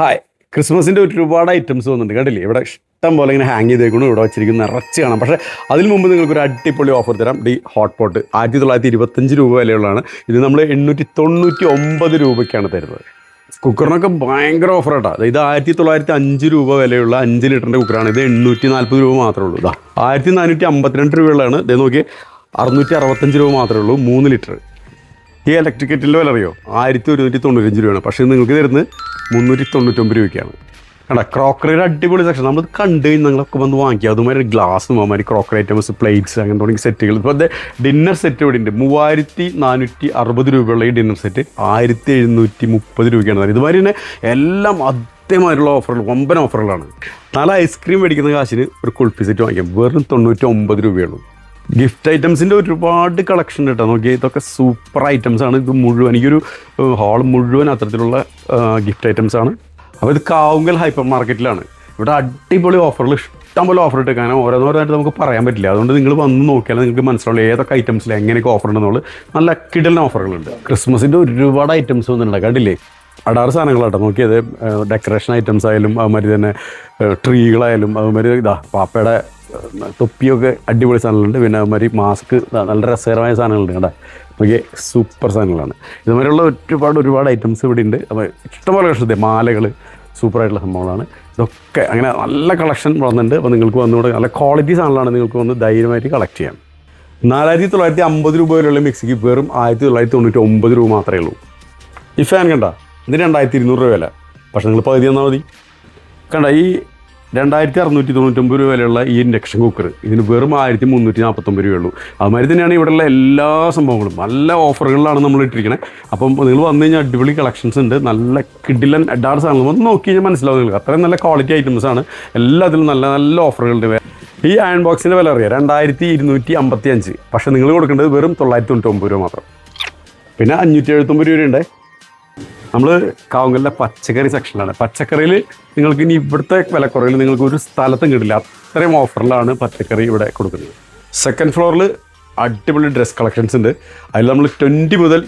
Hi ക്രിസ്മസിന്റെ ഒരുപാട് items വന്നിട്ടുണ്ട്. കണ്ടില്ലേ? ഇവിടെ ഇഷ്ടം പോലെ ഇങ്ങനെ ഹാങ് ചെയ്തേക്കുന്നു ഇവിടെ വെച്ചിരിക്കുന്ന നിറച്ച് കാണാം. പക്ഷേ അതിന് മുമ്പ് നിങ്ങൾക്ക് ഒരു അടിപൊളി ഓഫർ തരാം. ഡി ഹോട്ട് പോട്ട് ആയിരത്തി തൊള്ളായിരത്തി ഇരുപത്തഞ്ച് രൂപ വിലയുള്ളതാണ്. ഇത് നമ്മൾ എണ്ണൂറ്റി തൊണ്ണൂറ്റി ഒമ്പത് രൂപയ്ക്കാണ് തരുന്നത്. കുക്കറിനൊക്കെ ഭയങ്കര ഓഫർ കേട്ടോ ഇത് ആയിരത്തി തൊള്ളായിരത്തി അഞ്ച് രൂപ വിലയുള്ള അഞ്ച് ലിറ്ററിന്റെ കുക്കറാണ്. ഇത് എണ്ണൂറ്റി നാൽപ്പത് രൂപ മാത്രമേ ഉള്ളൂ. ഇതാ ആയിരത്തി നാനൂറ്റി അമ്പത്തിരണ്ട് രൂപയുള്ളതാണ്. ഇത് നോക്കി അറുന്നൂറ്റി അറുപത്തഞ്ച് രൂപ മാത്രമേ ഉള്ളൂ. മൂന്ന് ലിറ്റർ ഈ ഇലക്ട്രിക് കെറ്റിലിന്റെ വില അറിയോ ആയിരത്തി ഒരുന്നൂറ്റി തൊണ്ണൂറ്റഞ്ച് രൂപയാണ്. പക്ഷേ നിങ്ങൾക്ക് തരുന്നത് മുന്നൂറ്റി തൊണ്ണൂറ്റൊമ്പത് രൂപയ്ക്കാണ്. കണ്ട? ക്രോക്കറിയുടെ അടിപൊളി സെക്ഷൻ നമ്മൾ കണ്ടു കഴിഞ്ഞാൽ നിങ്ങളൊക്കെ വന്ന് വാങ്ങിക്കുക അതുമാതിരി ഗ്ലാസ് അതുമാതിരി ക്രോക്കറി ഐറ്റംസ് പ്ലേറ്റ്സ് അങ്ങനെ തുടങ്ങിയ സെറ്റുകൾ ഇപ്പോൾ അത് ഡിന്നർ സെറ്റ് ഇവിടെ ഉണ്ട്. മൂവായിരത്തി നാനൂറ്റി അറുപത് രൂപയുള്ള ഈ ഡിന്നർ സെറ്റ് ആയിരത്തി എഴുന്നൂറ്റി മുപ്പത് രൂപയ്ക്കാണ് ഇതുമാതിരി തന്നെ എല്ലാം അത്യമായിട്ടുള്ള ഓഫറുകൾ വമ്പൻ ഓഫറുകളാണ് നാല് ഐസ്ക്രീം മേടിക്കുന്ന കാശിന് ഒരു കുൾപ്പി സെറ്റ് വാങ്ങിക്കാം. വെറും തൊണ്ണൂറ്റി ഒമ്പത് രൂപയുള്ളൂ ഗിഫ്റ്റ് ഐറ്റംസിന്റെ ഒരുപാട് കളക്ഷൻ കേട്ടോ. നോക്കിയാൽ ഇതൊക്കെ സൂപ്പർ ഐറ്റംസ് ആണ്. ഇത് മുഴുവൻ എനിക്കൊരു ഹാൾ മുഴുവൻ അത്തരത്തിലുള്ള ഗിഫ്റ്റ് ഐറ്റംസ് ആണ്. അപ്പോൾ ഇത് കാവുങ്കൽ ഹൈപ്പർ മാർക്കറ്റിലാണ്. ഇവിടെ അടിപൊളി ഓഫറുകൾ ഇഷ്ടം പോലെ ഓഫർ ഇട്ട് കാരണം ഓരോന്നോരോന്നായിട്ട് നമുക്ക് പറയാൻ പറ്റില്ല. അതുകൊണ്ട് നിങ്ങൾ വന്ന് നോക്കിയാൽ നിങ്ങൾക്ക് മനസ്സിലാവുള്ളൂ ഏതൊക്കെ ഐറ്റംസിൽ എങ്ങനെയൊക്കെ ഓഫർ ഉണ്ടെന്നുള്ളത്. നല്ല കിടലിന് ഓഫറുകളുണ്ട്. ക്രിസ്മസിന്റെ ഒരുപാട് ഐറ്റംസ് വന്നിട്ടുണ്ട്. കണ്ടില്ലേ? അടാറ് സാധനങ്ങളാട്ടോ. നോക്കിയത് ഡെക്കറേഷൻ ഐറ്റംസ് ആയാലും അതുമാതിരി തന്നെ ട്രീകളായാലും അതുമാതിരി ഇതാ പാപ്പയുടെ തൊപ്പിയൊക്കെ അടിപൊളി സാധനങ്ങളുണ്ട്. പിന്നെ അതുമാതിരി മാസ്ക് നല്ല രസകരമായ സാധനങ്ങളുണ്ട് കേട്ടോ നോക്കിയ സൂപ്പർ സാധനങ്ങളാണ്. ഇതുമാതിരിയുള്ള ഒരുപാട് ഒരുപാട് ഐറ്റംസ് ഇവിടെ ഉണ്ട് അപ്പോൾ ഇഷ്ടംപോലെ കഷ്ടത്തെ മാലകൾ സൂപ്പറായിട്ടുള്ള സംഭവങ്ങളാണ്. ഇതൊക്കെ അങ്ങനെ നല്ല കളക്ഷൻ വന്നിട്ടുണ്ട് അപ്പോൾ നിങ്ങൾക്ക് വന്നുകൂടെ നല്ല ക്വാളിറ്റി സാധനങ്ങളാണ് നിങ്ങൾക്ക് വന്ന് ധൈര്യമായിട്ട് കളക്ട് ചെയ്യാം. നാലായിരത്തി തൊള്ളായിരത്തി അമ്പത് രൂപ വരെയുള്ള മിക്സിക്ക് വെറും ആയിരത്തി തൊള്ളായിരത്തി തൊണ്ണൂറ്റി ഒമ്പത് രൂപ മാത്രമേ ഉള്ളൂ. ഈ ഫാൻ കണ്ട? ഇതിന് രണ്ടായിരത്തി ഇരുന്നൂറ് രൂപ വില. പക്ഷെ നിങ്ങൾ പകുതി തന്നാൽ മതി. കണ്ട ഈ രണ്ടായിരത്തി അറുന്നൂറ്റി തൊണ്ണൂറ്റൊമ്പത് രൂപ വിലയുള്ള ഈ ഇൻഡക്ഷൻ കുക്കർ ഇതിന് വെറും ആയിരത്തി മുന്നൂറ്റി നാൽപ്പത്തൊമ്പത് രൂപയുള്ളൂ അതുമാതിരി തന്നെയാണ് ഇവിടെയുള്ള എല്ലാ സംഭവങ്ങളും. നല്ല ഓഫറുകളിലാണ് നമ്മൾ ഇട്ടിരിക്കുന്നത് അപ്പം നിങ്ങൾ വന്നു കഴിഞ്ഞാൽ അടിപൊളി കളക്ഷൻസ് ഉണ്ട്. നല്ല കിഡിലൻ അഡാർസ് ആണ് വന്ന് നോക്കി കഴിഞ്ഞാൽ മനസ്സിലാവും നിങ്ങൾക്ക്. അത്രയും നല്ല ക്വാളിറ്റി ഐറ്റംസ് ആണ്. എല്ലാത്തിലും നല്ല നല്ല ഓഫറുകളുണ്ട് ഈ അയൺ ബോക്സിന്റെ വില അറിയാം. രണ്ടായിരത്തി ഇരുന്നൂറ്റി അമ്പത്തി അഞ്ച് പക്ഷേ നിങ്ങൾ കൊടുക്കേണ്ടത് വെറും തൊള്ളായിരത്തി തൊണ്ണൂറ്റൊമ്പത് രൂപ മാത്രം. പിന്നെ അഞ്ഞൂറ്റി എഴുപത്തൊമ്പത് രൂപയുണ്ട് നമ്മൾ കാവുങ്കലിന്റെ പച്ചക്കറി സെക്ഷനിലാണ്. പച്ചക്കറിയിൽ നിങ്ങൾക്ക് ഇനി ഇവിടുത്തെ വിലക്കുറവിൽ നിങ്ങൾക്ക് ഒരു സ്ഥലത്തും കിട്ടില്ല. അത്രയും ഓഫറിലാണ് പച്ചക്കറി ഇവിടെ കൊടുക്കുന്നത്. സെക്കൻഡ് ഫ്ലോറിൽ അടിപൊളി ഡ്രസ് കളക്ഷൻസ് ഉണ്ട്. അതിൽ നമ്മൾ ട്വന്റി മുതൽ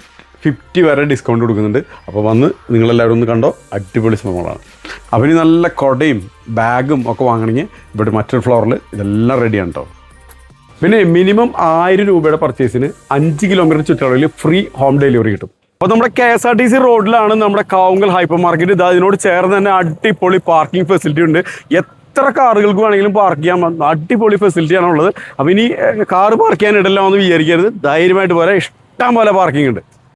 ഫിഫ്റ്റി വരെ ഡിസ്കൗണ്ട് കൊടുക്കുന്നുണ്ട്. അപ്പോൾ വന്ന് നിങ്ങളെല്ലാവരും ഒന്ന് കണ്ടോ? അടിപൊളി സംഭവങ്ങളാണ്. അപ്പോൾ ഇനി നല്ല കൊടയും ബാഗും ഒക്കെ വാങ്ങണമെങ്കിൽ ഇവിടെ മറ്റൊരു ഫ്ലോറിൽ ഇതെല്ലാം റെഡിയാണ് കേട്ടോ പിന്നെ മിനിമം ആയിരം രൂപയുടെ പർച്ചേസിന് അഞ്ച് കിലോമീറ്റർ ചുറ്റളവിൽ ഫ്രീ ഹോം ഡെലിവറി കിട്ടും. അപ്പോൾ നമ്മുടെ K S R T C റോഡിലാണ് നമ്മുടെ കാവുങ്കൽ ഹൈപ്പർ മാർക്കറ്റ് ഇത് അതിനോട് ചേർന്ന് തന്നെ അടിപൊളി പാർക്കിംഗ് ഫെസിലിറ്റി ഉണ്ട്. എത്ര കാറുകൾക്ക് വേണമെങ്കിലും പാർക്ക് ചെയ്യാൻ അടിപൊളി ഫെസിലിറ്റിയാണ് ഉള്ളത് അപ്പോൾ ഇനി കാർ പാർക്ക് ചെയ്യാൻ ഇടലാമെന്ന് വിചാരിക്കരുത്. ധൈര്യമായിട്ട് പോലെ ഇഷ്ടം പോലെ പാർക്കിംഗ് ഉണ്ട്.